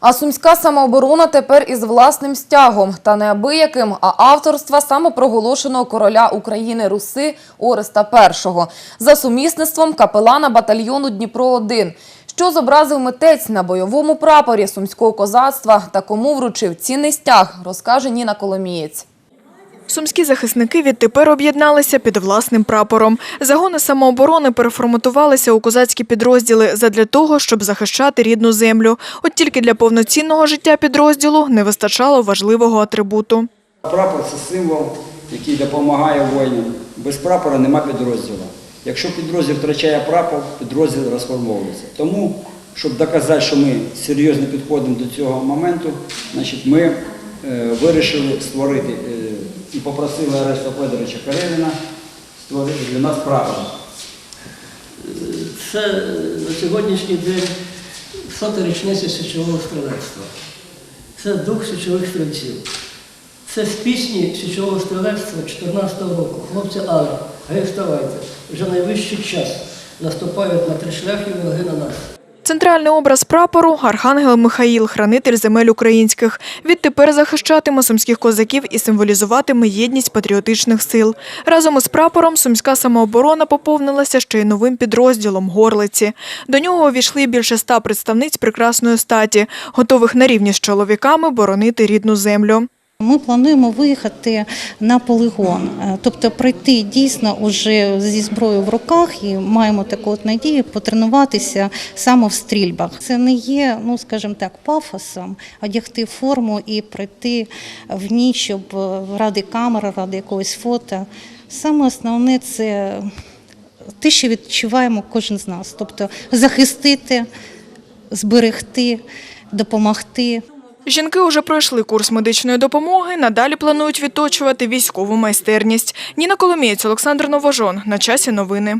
А сумська самооборона тепер із власним стягом та неабияким, а авторства самопроголошеного короля України Руси Ореста І. За сумісництвом капелана батальйону Дніпро-1. Що зобразив митець на бойовому прапорі сумського козацтва та кому вручив цінний стяг, розкаже Ніна Коломієць. Сумські захисники відтепер об'єдналися під власним прапором. Загони самооборони переформатувалися у козацькі підрозділи задля того, щоб захищати рідну землю. От тільки для повноцінного життя підрозділу не вистачало важливого атрибуту. Прапор це символ, який допомагає воїнам. Без прапора нема підрозділу. Якщо підрозділ втрачає прапор, підрозділ розформовується. Тому, щоб доказати, що ми серйозно підходимо до цього моменту, значить, ми е, вирішили створити е, і попросили Ареста Федоровича Кареліна створити для нас прапор. Це на сьогоднішній день сота річниця січового стрілецтва. Це дух січових стрільців. Це з пісні січового стрілецтва 14-го року. Хлопці Али, гей, вставайте. Вже найвищий час. Наступають на три шляхи вороги на нас. Центральний образ прапору – архангел Михаїл, хранитель земель українських. Відтепер захищатиме сумських козаків і символізуватиме єдність патріотичних сил. Разом із прапором сумська самооборона поповнилася ще й новим підрозділом – Горлиці. До нього увійшли більше ста представниць прекрасної статі, готових на рівні з чоловіками боронити рідну землю. Ми плануємо виїхати на полігон, е, тобто пройти дійсно уже зі зброєю в руках і маємо таку от надію потренуватися саме в стрільбах. Це не є, ну скажімо так, пафосом одягти форму і пройти в ніч, щоб е, ради камери, ради якогось фото. Саме основне це те, що відчуваємо кожен з нас, тобто захистити, зберегти, допомогти. Жінки уже пройшли курс медичної допомоги, надалі планують відточувати військову майстерність. Ніна Коломієць, Олександр Новожон. На часі новини.